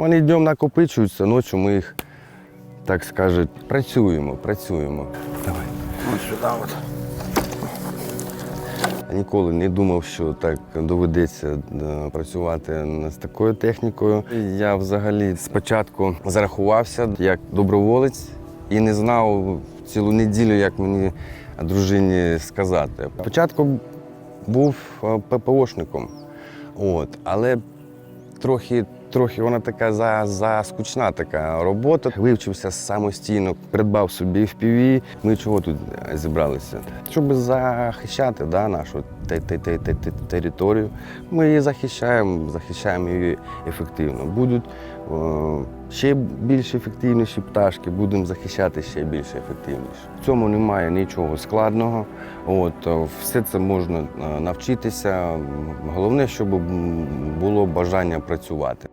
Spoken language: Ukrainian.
Вони днем накопичуються, ночі ми їх, так скажуть, працюємо, працюємо. Давай. Ось сюди от. Ніколи не думав, що так доведеться е, працювати з такою технікою. Я взагалі спочатку зарахувався як доброволець і не знав цілу неділю, як мені дружині сказати. Спочатку був е, ППОшником, от, але трохи, трохи вона така за, заскучна така робота. Вивчився самостійно, придбав собі FPV. Ми чого тут зібралися? Щоб захищати да, нашу те- те- те- те- те- територію. Ми її захищаємо, захищаємо її ефективно. Будуть е, ще більш ефективніші пташки, будемо захищати ще більш ефективніше. В цьому немає нічого складного. От, все це можна е, навчитися. Головне, щоб було бажання працювати.